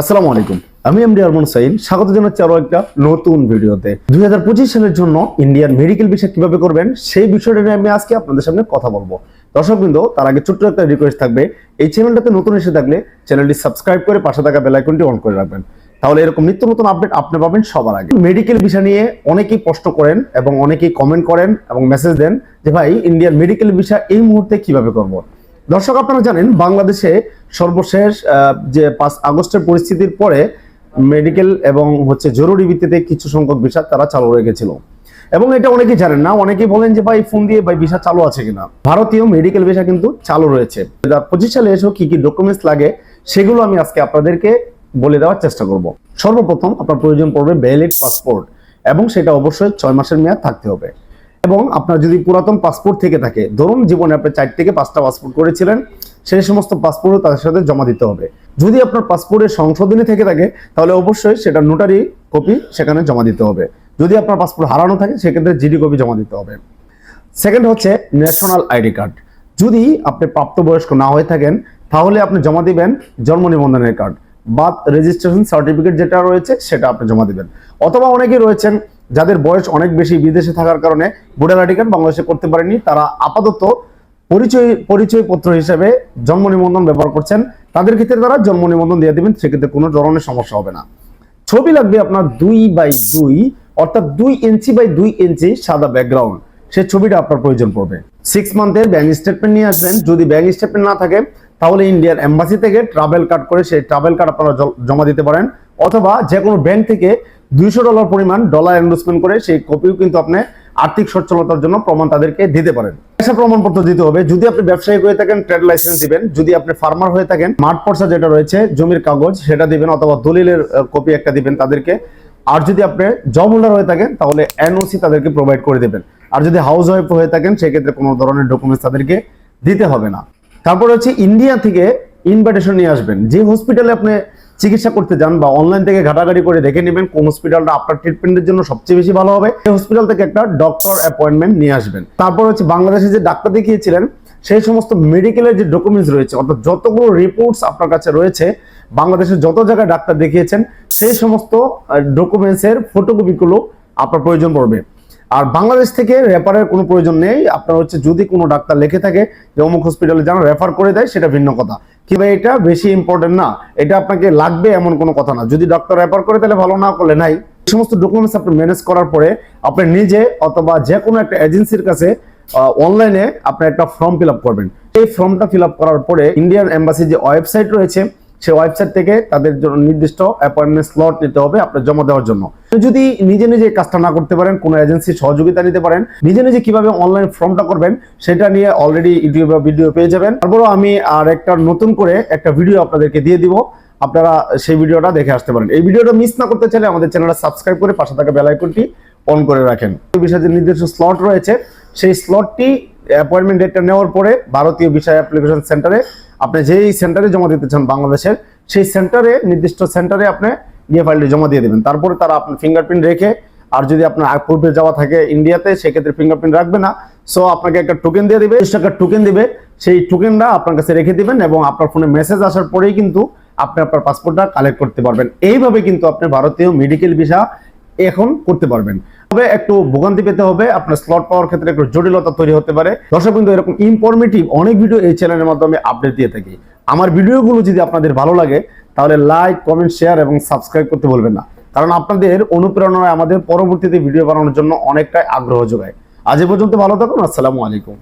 আসসালামু আলাইকুম। আমি এমডি আরমান সাইন স্বাগত জানাচ্ছি আরও একটা নতুন ভিডিওতে। দুই হাজার পঁচিশ সালের জন্য ইন্ডিয়ান মেডিকেল ভিসা কীভাবে করবেন, সেই বিষয়টা নিয়ে আমি আজকে আপনাদের সামনে কথা বলব। দর্শক বিন্দু তার আগে ছোট্ট একটা রিকোয়েস্ট থাকবে, এই চ্যানেলটাতে নতুন এসে থাকলে চ্যানেলটি সাবস্ক্রাইব করে পাশে থাকা বেল আইকনটি অন করে রাখবেন। তাহলে এরকম নিত্য নতুন আপডেট আপনি পাবেন সবার আগে। মেডিকেল ভিসা নিয়ে অনেকেই প্রশ্ন করেন এবং অনেকেই কমেন্ট করেন এবং মেসেজ দেন যে, ভাই ইন্ডিয়ান মেডিকেল ভিসা এই মুহূর্তে কীভাবে করব? দর্শক, আপনারা জানেন বাংলাদেশে সর্বশেষ যে পাঁচ আগস্টের পরিস্থিতির পরে মেডিকেল এবং হচ্ছে জরুরি ভিত্তিতে কিছু সংখ্যক ভিসা তারা চালু রেখেছিল। এবং এটা অনেকেই জানেন না, অনেকেই বলেন যে ভাই ফোন দিয়ে ভাই ভিসা চালু আছে কিনা। ভারতীয় মেডিকেল ভিসা কিন্তু চালু রয়েছে। পঁচিশ সালে এসেও কি কি ডকুমেন্টস লাগে, সেগুলো আমি আজকে আপনাদেরকে বলে দেওয়ার চেষ্টা করব। সর্বপ্রথম আপনার প্রয়োজন পড়বে ভ্যালিড পাসপোর্ট এবং সেটা অবশ্যই ছয় মাসের মেয়াদ থাকতে হবে। এবং আপনার যদি পুরাতন পাসপোর্ট থেকে থাকে, ধরুন জীবনে আপনি চার থেকে পাঁচটা পাসপোর্ট করেছিলেন, সেই সমস্ত পাসপোর্টও তাদের সাথে জমা দিতে হবে। যদি আপনার পাসপোর্টের সংশোধনী থেকে থাকে, তাহলে অবশ্যই সেটা নোটারি কপি সেখানে জমা দিতে হবে। যদি আপনার পাসপোর্ট হারানো থাকে, সেক্ষেত্রে জিডি কপি জমা দিতে হবে। সেকেন্ড হচ্ছে ন্যাশনাল আইডি কার্ড যদি আপনি প্রাপ্তবয়স্ক না হয়ে থাকেন, তাহলে আপনি জমা দিবেন জন্ম নিবন্ধনের কার্ড বার্থ রেজিস্ট্রেশন সার্টিফিকেট যেটা রয়েছে, সেটা আপনি জমা দিবেন। অথবা অনেকেই রয়েছেন যাদের বয়স অনেক বেশি বিদেশে থাকার কারণে ভোটার আইডি কার্ড বাংলাদেশে করতে পারেনি, তারা আপাতত পরিচয় পরিচয়পত্র হিসেবে জন্ম নিবন্ধন ব্যবহার করছেন। তাদের ক্ষেত্রে তারা জন্ম নিবন্ধন দিয়ে দিবেন, সেক্ষেত্রে কোনো ধরনের সমস্যা হবে না। ছবি লাগবে আপনার দুই বাই দুই, অর্থাৎ দুই ইঞ্চি বাই দুই ইঞ্চি সাদা ব্যাকগ্রাউন্ড সে ছবিটা আপনার প্রয়োজন পড়বে। সিক্স মান্থের ব্যাংক স্টেটমেন্ট নিয়ে আসবেন। যদি ব্যাংক স্টেটমেন্ট না থাকে, তাহলে ইন্ডিয়ান এম্বাসি থেকে ট্রাভেল কার্ড করে সেই ট্রাভেল কার্ড আপনারা জমা দিতে পারেন। অথবা যে কোনো ব্যাংক থেকে দুইশো ডলার পরিমাণ ডলার ইনভেস্টমেন্ট করে সেই কপিও কিন্তু আপনি আর্থিক সচ্ছলতার জন্য প্রমাণ তাদেরকে দিতে পারেন। পেশা প্রমাণপত্র দিতে হবে। যদি আপনি ব্যবসায়ী হয়ে থাকেন, ট্রেড লাইসেন্স দিবেন। যদি আপনি ফার্মার হয়ে থাকেন, মাঠ পর্সা যেটা রয়েছে, জমির কাগজ, সেটা দিবেন অথবা দলিলের কপি একটা দিবেন তাদেরকে। আর যদি আপনি জব হোল্ডার হয়ে থাকেন, তাহলে এনওসি তাদেরকে প্রোভাইড করে দেবেন। আর যদি হাউস ওয়াইফ হয়ে থাকেন, সেক্ষেত্রে কোনো ধরনের ডকুমেন্টস তাদেরকে দিতে হবে না। তারপর হচ্ছে ইন্ডিয়া থেকে ইনভাইটেশন নিয়ে আসবেন। যে হসপিটালে আপনি চিকিৎসা করতে যান বা অনলাইন থেকে ঘাটাঘাটি করে দেখে নেবেন কোন হসপিটালটা আপনার ট্রিটমেন্টের জন্য সবচেয়ে বেশি ভালো হবে। সেই হসপিটাল থেকে একটা ডক্টর অ্যাপয়েন্টমেন্ট নিয়ে আসবেন। তারপর হচ্ছে বাংলাদেশে যে ডাক্তার দেখিয়েছিলেন, সেই সমস্ত মেডিকেলের যে ডকুমেন্টস রয়েছে, অর্থাৎ যতগুলো রিপোর্টস আপনার কাছে রয়েছে বাংলাদেশের যত জায়গায় ডাক্তার দেখিয়েছেন, সেই সমস্ত ডকুমেন্টসের ফটোকপিগুলো আপনার প্রয়োজন পড়বে। আর বাংলাদেশ থেকে রেফারের কোনো প্রয়োজন নেই। আপনার হচ্ছে যদি কোনো ডাক্তার লেখে থাকে যে অমুক হসপিটালে যেন রেফার করে দেয়, সেটা ভিন্ন কথা। কিংবা এটা? বেশি ইম্পর্টেন্ট না। এটা আপনাকে লাগবে এমন কোনো কথা না। যদি ডাক্তার রেফার করে, তাহলে ভালো, না করলে নাই। সমস্ত ডকুমেন্টস আপনি ম্যানেজ করার পরে আপনি নিজে অথবা যে কোনো একটা এজেন্সির কাছে অনলাইনে আপনি একটা ফর্ম ফিল করবেন। এই ফর্মটা ফিল করার পরে ইন্ডিয়ান এম্বাসি যে ওয়েবসাইট রয়েছে সেই ওয়েবসাইট থেকে তাদের জন্য নির্দিষ্ট অ্যাপয়েন্টমেন্ট স্লট নিতে হবে আপনার জমা দেওয়ার জন্য। যদি নিজে নিজে কাজটা না করতে পারেন, কোনো এজেন্সির সহযোগিতা নিতে পারেন, নিজে নিজে কীভাবে অনলাইন ফর্মটা করবেন, সেটা নিয়ে অলরেডি ইউটিউবে ভিডিও পেয়ে যাবেন। তারপরও আমি আর একটা নতুন করে একটা ভিডিও আপনাদেরকে দিয়ে দিব। আপনারা সেই ভিডিওটা দেখে আসতে পারেন। এই ভিডিওটা মিস না করতে চাইলে আমাদের চ্যানেলটা সাবস্ক্রাইব করে পাশে থাকা বেল আইকনটি অন করে রাখেন। বিষয়ে যে নির্দিষ্ট স্লট রয়েছে, সেই স্লটটি অ্যাপয়েন্টমেন্ট ডেটটা নেওয়ার পরে ভারতীয় বিষয় অ্যাপ্লিকেশন সেন্টারে আপনি যেই সেন্টারে জমা দিতে চান বাংলাদেশের, সেই সেন্টারে নির্দিষ্ট সেন্টারে আপনি গিয়ে ফাইলটি জমা দিয়ে দেবেন। তারপরে তারা আপনার ফিঙ্গারপ্রিন্ট রেখে, আর যদি আপনার পূর্বে যাওয়া থাকে ইন্ডিয়াতে সেক্ষেত্রে ফিঙ্গারপ্রিন্ট রাখবে না। সো আপনাকে একটা টোকেন দিয়ে দিবে। টাকার টোকেন দিবে। সেই টোকেনটা আপনার কাছে রেখে দিবেন এবং আপনার ফোনে মেসেজ আসার পরেই কিন্তু আপনি আপনার পাসপোর্টটা কালেক্ট করতে পারবেন। এইভাবে কিন্তু আপনি ভারতীয় মেডিকেল ভিসা এখন করতে পারবেন। তবে একটু ভোগান্তি পেতে হবে, আপনার স্লট পাওয়ার ক্ষেত্রে একটু জটিলতা তৈরি হতে পারে। দর্শক কিন্তু এরকম ইনফরমেটিভ অনেক ভিডিও এই চ্যানেলের মাধ্যমে আপডেট দিয়ে থাকি। আমার ভিডিওগুলো যদি আপনাদের ভালো লাগে, তাহলে লাইক কমেন্ট শেয়ার এবং সাবস্ক্রাইব করতে বলবেন না। কারণ আপনাদের অনুপ্রেরণায় আমাদের পরবর্তীতে ভিডিও বানানোর জন্য অনেকটাই আগ্রহ যোগায়। আজ পর্যন্ত ভালো থাকুন, আসসালামু আলাইকুম।